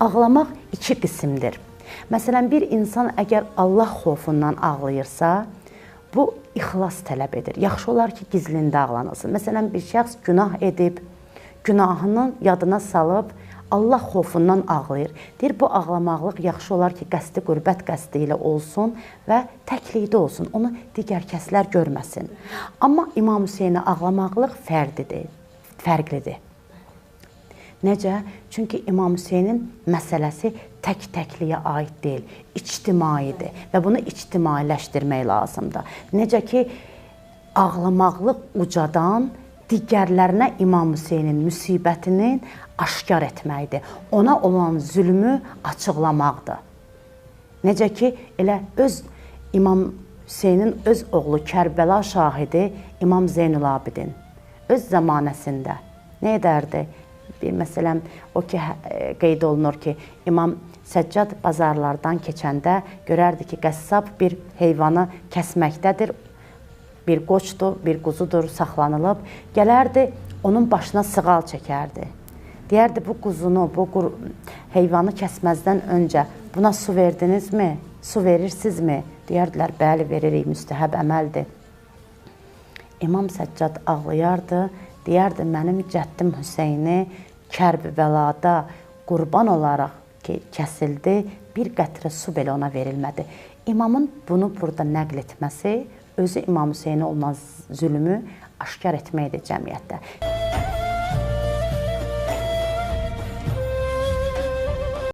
ağlamaq iki qismdir. Məsələn, bir insan əgər Allah xofundan ağlayırsa, bu ixlas tələb edir. Yaxşı olar ki, gizlində ağlanılsın. Məsələn, bir şəxs günah edib, günahını yadına salıb Allah xofundan ağlayır. Deyir, bu ağlamaqlıq yaxşı olar ki, qəsdi qürbət qəsdi ilə olsun və təklikdə olsun. Onu digər kəslər görməsin. Amma İmam Hüseynə ağlamaqlıq fərdidir, fərqlidir. Necə? Çünki İmam Hüseynin məsələsi tək-təkliyə aid deyil, ictimaidir və bunu ictimailəşdirmək lazımdır. Necə ki ağlamaqlıq ucadan digərlərinə İmam Hüseynin müsibətinin aşkar etməkdir. Ona olan zülmü açıqlamaqdır. Necə ki elə öz İmam Hüseynin öz oğlu Kərbəla şahidi İmam Zeynul Abidin öz zamanəsində nə edərdi? Məsələn o ki hə, qeyd olunur ki, İmam Səccad bazarlardan keçəndə görərdi ki, qəssab bir heyvanı kəsməkdədir. Bir qoçdur, bir quzudur, saxlanılıb. Gələrdi, onun başına sığal çəkərdi. Deyərdi bu quzunu, bu heyvanı kəsməzdən öncə buna su verdinizmi? Su verirsinizmi? Deyərdilər, bəli, veririk, müstəhəb əməldir. İmam Səccad ağlayardı deyərdi mənim cəddim Hüseyni Kərbəlada qurban olaraq ki, kəsildi, bir qətrə su belə ona verilmədi. İmamın bunu burada nəql etməsi özü İmam Hüseyni olan zülmü aşkar etməkdir cəmiyyətdə.